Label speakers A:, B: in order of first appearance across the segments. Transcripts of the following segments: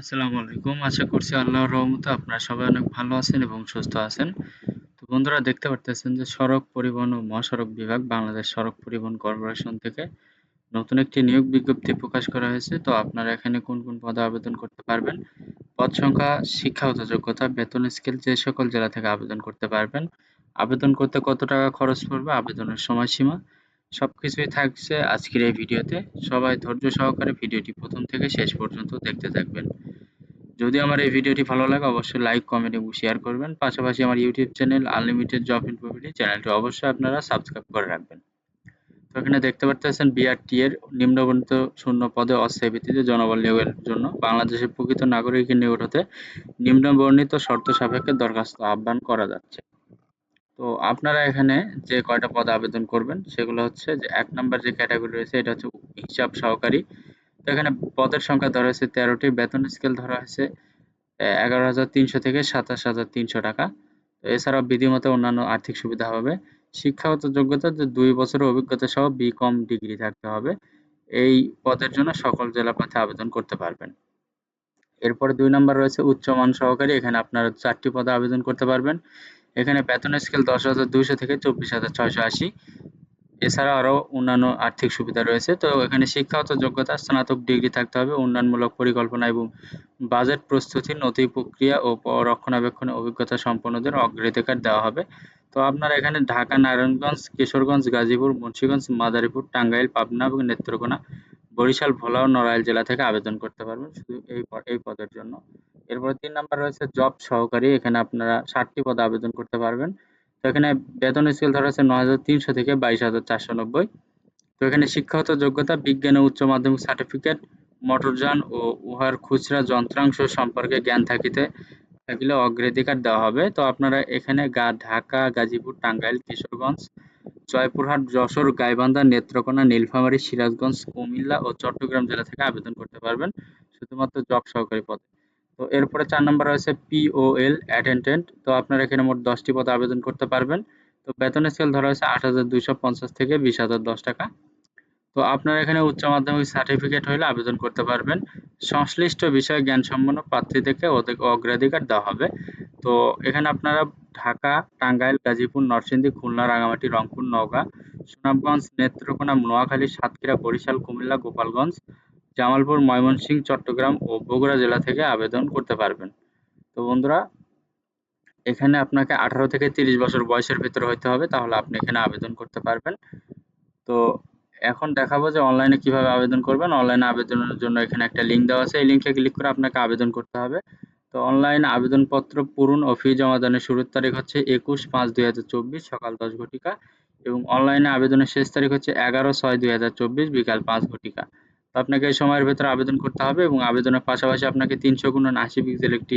A: আসসালামু আলাইকুম। আশা করছি আল্লাহর রহমতে আপনারা সবাই অনেক ভালো আছেন এবং সুস্থ আছেন। তো বন্ধুরা দেখতে পারতেছেন যে সড়ক পরিবহন ও মহাসড়ক বিভাগ বাংলাদেশ সড়ক পরিবহন কর্পোরেশন থেকে নতুন একটি নিয়োগ বিজ্ঞপ্তি প্রকাশ করা হয়েছে। তো আপনারা এখানে কোন, কোন পদে আবেদন করতে পারবেন? পদ সংখ্যা, শিক্ষাগত যোগ্যতা, বেতন স্কেল যে সকল জেলা থেকে আবেদন করতে পারবেন। আবেদন করতে কত টাকা খরচ পড়বে, আবেদনের সময়সীমা সবকিছুই থাকছে আজকের এই ভিডিওতে। সবাই ধৈর্য সহকারে ভিডিওটি প্রথম থেকে শেষ পর্যন্ত দেখতে থাকবেন। যদি আমার এই ভিডিওটি ভালো লাগে অবশ্যই লাইক, কমেন্ট এবং শেয়ার করবেন। পাশাপাশি আমার YouTube channel unlimited job InfoBD চ্যানেলটি অবশ্যই আপনারা সাবস্ক্রাইব করে রাখবেন। তো এখানে দেখতে পাচ্ছেন বিআরটি এর নিম্নবর্ণিত শূন্য পদে অস্থায়ী ভিত্তিতে জনবল নিয়োগের জন্য বাংলাদেশের প্রকৃত নাগরিকের নিয়োগ হতে নিম্নবর্ণিত শর্ত সাপেক্ষে দরখাস্ত আহ্বান করা যাচ্ছে। তো আপনারা এখানে যে কয়টা পদে আবেদন করবেন, সেগুলো হচ্ছে যে এক নম্বর যে ক্যাটাগরি রয়েছে, এটা হচ্ছে হিসাব সহকারী। তো এখানে পদের সংখ্যা ধরা হয়েছে তেরোটি, বেতন স্কেল ধরা হয়েছে এগারো হাজার তিনশো থেকে সাতাশ হাজার তিনশো টাকা। এছাড়াও বিধিমতো অন্যান্য আর্থিক সুবিধা হবে। শিক্ষাগত যোগ্যতা যে দুই বছরের অভিজ্ঞতা সহ বি কম ডিগ্রি থাকতে হবে। এই পদের জন্য সকল জেলা পথে আবেদন করতে পারবেন। এরপর দুই নম্বর রয়েছে উচ্চমান সহকারী। এখানে আপনারা চারটি পদে আবেদন করতে পারবেন। এখানে বেতন স্কেল দশ হাজার দুইশো থেকে চব্বিশ হাজার ছয়শো আশি। এছাড়া আরও অন্যান্য আর্থিক সুবিধা রয়েছে। তো এখানে শিক্ষাগত যোগ্যতা, স্নাতক ডিগ্রি থাকতে হবে, উন্নয়নমূলক পরিকল্পনা এবং বাজেট প্রস্তুতি, নথি প্রক্রিয়া ও রক্ষণাবেক্ষণে অভিজ্ঞতা সম্পন্নদের অগ্রাধিকার দেওয়া হবে। তো আপনারা এখানে ঢাকা, নারায়ণগঞ্জ, কিশোরগঞ্জ, গাজীপুর, মুন্সিগঞ্জ, মাদারীপুর, টাঙ্গাইল, পাবনা এবং নেত্রকোনা বরিশাল, ভোলা ও নড়াইল জেলা থেকে আবেদন করতে পারবেন শুধু এই এই পদের জন্য। এরপর তিন নাম্বার রয়েছে জব সহকারী, এখানে আপনারা ষাটটি পদে আবেদন করতে পারবেন। তো এখানে বেতন স্কেল ধরা হচ্ছে নয় হাজার তিনশো থেকে বাইশ হাজার চারশো নব্বই। তো এখানে শিক্ষাগত যোগ্যতা, বিজ্ঞান ও উচ্চ মাধ্যমিক সার্টিফিকেট মোটরযান ও উহার খুচরা যন্ত্রাংশ সম্পর্কে জ্ঞান থাকিতে, থাকলে অগ্রাধিকার দেওয়া হবে। তো আপনারা এখানে গা, ঢাকা, গাজীপুর, টাঙ্গাইল, কিশোরগঞ্জ জয়পুরহাট, যশোর, গাইবান্ধা, নেত্রকোনা, নীলফামারী, সিরাজগঞ্জ, কুমিল্লা ও চট্টগ্রাম জেলা থেকে আবেদন করতে পারবেন শুধুমাত্র জব সহকারী পদে। তো এরপরে চার নম্বর রয়েছে পিওএল অ্যাটেন্ডেন্ট তো আপনারা এখানে মোট দশটি পদে আবেদন করতে পারবেন। তো বেতন স্কেল ধরা হয়েছে আট হাজার দুইশো পঞ্চাশ থেকে বিশ হাজার দশ টাকা। তো আপনারা এখানে উচ্চ মাধ্যমিক সার্টিফিকেট হলে আবেদন করতে পারবেন। সংশ্লিষ্ট বিষয়ে জ্ঞান সম্পন্ন অধিক অগ্রাধিকার দেওয়া হবে। তো এখানে আপনারা ঢাকা, টাঙ্গাইল, গাজীপুর, নরসিংদী, খুলনা রাঙামাটি রংপুর, নওগাঁ, সুনামগঞ্জ, নেত্রকোনা, নোয়াখালী, সাতক্ষীরা, বরিশাল, কুমিল্লা, গোপালগঞ্জ, জামালপুর, ময়মনসিংহ, চট্টগ্রাম ও বগুড়া জেলা থেকে আবেদন করতে পারবেন। তো বন্ধুরা, এখানে আপনাকে আঠারো থেকে তিরিশ বছর বয়সের ভিতরে হইতে হবে, তাহলে আপনি এখানে আবেদন করতে পারবেন। তো এখন দেখাবো যে অনলাইনে কীভাবে আবেদন করবেন। অনলাইনে আবেদনের জন্য এখানে একটা লিঙ্ক দেওয়া আছে, এই লিঙ্কে ক্লিক করে আপনাকে আবেদন করতে হবে। তো অনলাইন আবেদনপত্র পূরণ ও ফি জমা দানের শুরুর তারিখ হচ্ছে একুশ পাঁচ দুই হাজার চব্বিশ সকাল দশ ঘটিকা এবং অনলাইনে আবেদনের শেষ তারিখ হচ্ছে এগারো ছয় দুই হাজার চব্বিশ বিকাল পাঁচ ঘটিকা। তো আপনাকে এই সময়ের ভেতরে আবেদন করতে হবে এবং আবেদনের পাশাপাশি আপনাকে তিনশো গুণন আশি পিক্সেল একটি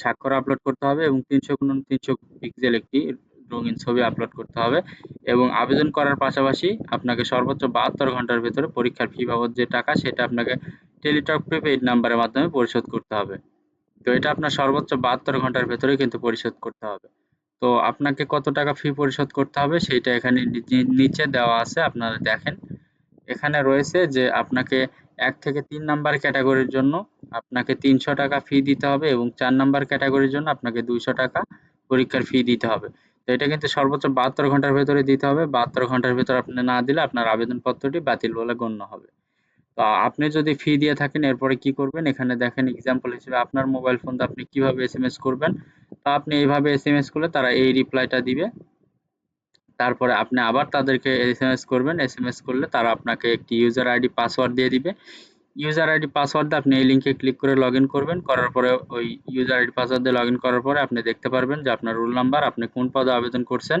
A: স্বাক্ষর আপলোড করতে হবে এবং তিনশো গুণন তিনশো পিক্সেল একটি রঙিন ছবি আপলোড করতে হবে এবং আবেদন করার পাশাপাশি আপনাকে সর্বোচ্চ বাহাত্তর ঘণ্টার ভেতরে পরীক্ষার ফি বাবদ যে টাকা সেটা আপনাকে টেলিটক প্রিপেইড নাম্বারের মাধ্যমে পরিশোধ করতে হবে। তো এটা আপনার সর্বোচ্চ বাহাত্তর ঘণ্টার ভেতরে কিন্তু পরিশোধ করতে হবে। তো আপনাকে কত টাকা ফি পরিশোধ করতে হবে সেইটা এখানে নিচে দেওয়া আছে, আপনারা দেখেন। এখানে রয়েছে যে আপনাকে এক থেকে তিন নাম্বার ক্যাটাগরির জন্য আপনাকে তিনশো টাকা ফি দিতে হবে এবং চার নাম্বার ক্যাটাগরির জন্য আপনাকে দুইশো টাকা পরীক্ষার ফি দিতে হবে। তো এটা কিন্তু সর্বোচ্চ বাহাত্তর ঘণ্টার ভেতরে দিতে হবে। বাহাত্তর ঘণ্টার ভেতরে আপনি না দিলে আপনার আবেদনপত্রটি বাতিল বলে গণ্য হবে। আপনি যদি ফি দিয়ে থাকেন, এরপরে কি করবেন? এখানে দেখেন এক্সাম্পল হিসেবে আপনার মোবাইল ফোন আপনি কীভাবে এসএমএস করবেন? তো আপনি এইভাবে এসএমএস করলে তারা এই রিপ্লাইটা দিবে। তারপরে আপনি আবার তাদেরকে এসএমএস করবেন। এসএমএস করলে তারা আপনাকে একটি ইউজার আইডি পাসওয়ার্ড দিয়ে দিবে। ইউজার আইডি পাসওয়ার্ড আপনি এই লিঙ্কে ক্লিক করে লগ করবেন। করার পরে ওই ইউজার আইডি পাসওয়ার্ড দিয়ে লগ করার পরে আপনি দেখতে পারবেন যে আপনার রোল নাম্বার আপনি কোন পদে আবেদন করছেন,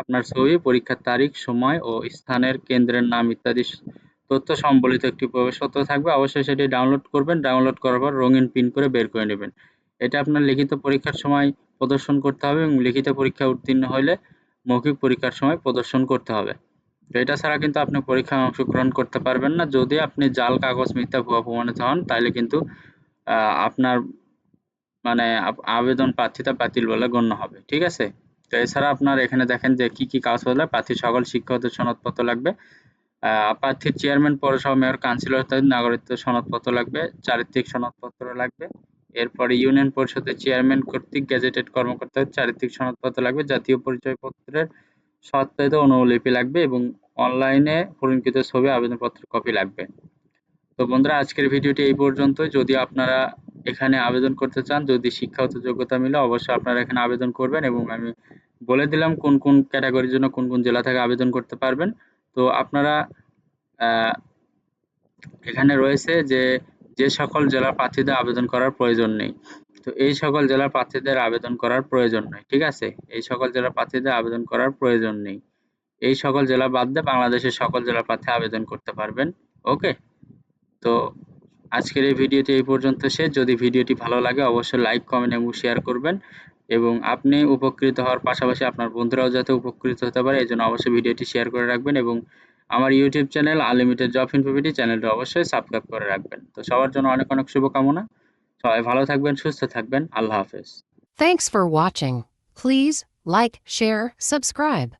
A: আপনার ছবি, পরীক্ষার তারিখ, সময় ও স্থানের কেন্দ্রের নাম ইত্যাদি তথ্য সম্বলিত একটি প্রবেশপত্র থাকবে। অবশ্যই সেটি ডাউনলোড করবেন। ডাউনলোড করার পর রঙিন পিন করে বের করে নেবেন। এটা আপনার লিখিত পরীক্ষার সময় প্রদর্শন করতে হবে এবং লিখিত পরীক্ষা উত্তীর্ণ হলে মৌখিক পরীক্ষার সময় প্রদর্শন করতে হবে। তো এটা ছাড়া কিন্তু আপনি পরীক্ষায় অংশগ্রহণ করতে পারবেন না। যদি আপনি জাল, কাগজ, মিথ্যা, ভুয়া প্রমাণিত হন, তাহলে কিন্তু আপনার মানে আবেদন প্রার্থিতা বাতিল বলে গণ্য হবে। ঠিক আছে? তো এছাড়া আপনার এখানে দেখেন যে কি কি কাগজ হলে প্রার্থী সকল শিক্ষকদের সনদপত্র লাগবে। প্রার্থীর চেয়ারম্যান পৌরসভা মেয়র কাউন্সিলর ইত্যাদি নাগরিকত্ব সনদপত্র লাগবে, চারিত্রিক সনদপত্র লাগবে। এরপরে ইউনিয়ন পরিষদের চেয়ারম্যান কর্তৃক গেজেটেড কর্মকর্তার চারিত্রিক সনদপত্র লাগবে, জাতীয় পরিচয়পত্রের সত্যায়িত অনুলিপি লাগবে এবং অনলাইনে পূরণকৃত ছবি, আবেদনপত্রের কপি লাগবে। তো বন্ধুরা, আজকের ভিডিওটি এই পর্যন্ত যদি আপনারা এখানে আবেদন করতে চান, যদি শিক্ষাগত যোগ্যতা মিলে, অবশ্যই আপনারা এখানে আবেদন করবেন এবং আমি বলে দিলাম কোন কোন ক্যাটাগরির জন্য কোন কোন জেলা থেকে আবেদন করতে পারবেন। তো আপনারা এখানে রয়েছে যে যে সকল জেলার প্রার্থীদের আবেদন করার প্রয়োজন নেই। তো এই সকল জেলার প্রার্থীদের আবেদন করার প্রয়োজন নেই, ঠিক আছে? এই সকল জেলার প্রার্থীদের আবেদন করার প্রয়োজন নেই। এই সকল জেলা বাদ দিয়ে বাংলাদেশের সকল জেলার প্রার্থী আবেদন করতে পারবেন, ওকে? তো আজকের এই ভিডিওটি এই পর্যন্ত শেষ। যদি ভিডিওটি ভালো লাগে, অবশ্যই লাইক, কমেন্ট এবং শেয়ার করবেন। এবং আপনি উপকৃত হওয়ার পাশাপাশি আপনার বন্ধুরাও যাতে উপকৃত হতে পারে এই জন্য অবশ্যই ভিডিওটি শেয়ার করে রাখবেন এবং আমার YouTube channel unlimited job InfoBD চ্যানেলটা অবশ্যই সাবস্ক্রাইব করে রাখবেন। তো সবার জন্য অনেক অনেক শুভকামনা। সবাই ভালো থাকবেন, সুস্থ থাকবেন। আল্লাহ হাফেজ।
B: Thanks for watching please like share subscribe.